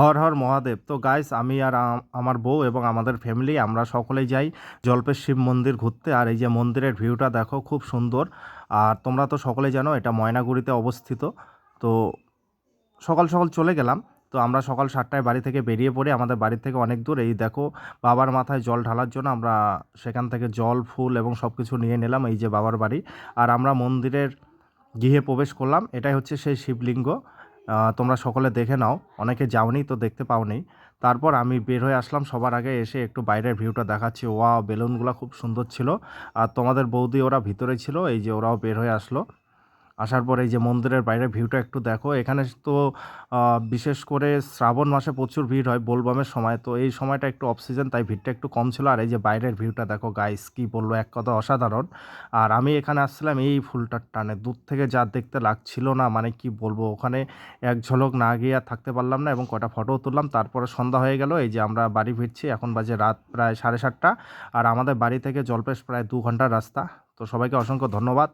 হর হর মহাদেব। তো গাইস আমি আর আমার বউ এবং আমাদের ফ্যামিলি আমরা সকলেই যাই জল্পের শিব মন্দির ঘুরতে। আর এই যে মন্দিরের ভিউটা দেখো, খুব সুন্দর। আর তোমরা তো সকলেই জানো, এটা ময়নাগুড়িতে অবস্থিত। তো সকাল সকাল চলে গেলাম। তো আমরা সকাল সাতটায় বাড়ি থেকে বেরিয়ে পড়ি। আমাদের বাড়ি থেকে অনেক দূর। এই দেখো, বাবার মাথায় জল ঢালার জন্য আমরা সেখান থেকে জল, ফুল এবং সব কিছু নিয়ে নিলাম এই যে বাবার বাড়ি। আর আমরা মন্দিরের গৃহে প্রবেশ করলাম। এটাই হচ্ছে সেই শিবলিঙ্গ। তোমরা সকলে দেখে নাও। অনেকে যাওনি তো দেখতে পাওনি। তারপর আমি বের হয়ে আসলাম। সবার আগে এসে একটু বাইরের ভিউটা দেখাচ্ছি। ওয়া বেলুনগুলো খুব সুন্দর ছিল। আর তোমাদের বৌদি ওরা ভিতরে ছিল। এই যে ওরাও বের হয়ে আসলো। আসার পরে এই যে মন্দিরের বাইরের ভিউটা একটু দেখো। এখানে তো বিশেষ করে শ্রাবণ মাসে প্রচুর ভিড় হয় বোলবামের সময়। তো এই সময়টা একটু অফ সিজন তাই ভিড়টা একটু কম ছিল। আর এই যে বাইরের ভিউটা দেখো গাইস কি বলল এক কথা অসাধারণ। আর আমি এখানে আসছিলাম এই ফুলটার টানে। দূর থেকে যা দেখতে লাগছিল না মানে কি বলব, ওখানে এক ঝলক না গিয়ে আর থাকতে পারলাম না এবং কটা ফটোও তুললাম। তারপরে সন্ধ্যা হয়ে গেল, এই যে আমরা বাড়ি ফিরছি। এখন বাজে রাত প্রায় সাড়ে সাতটা। আর আমাদের বাড়ি থেকে জলপেশ প্রায় দু ঘণ্টার রাস্তা। তো সবাইকে অসংখ্য ধন্যবাদ।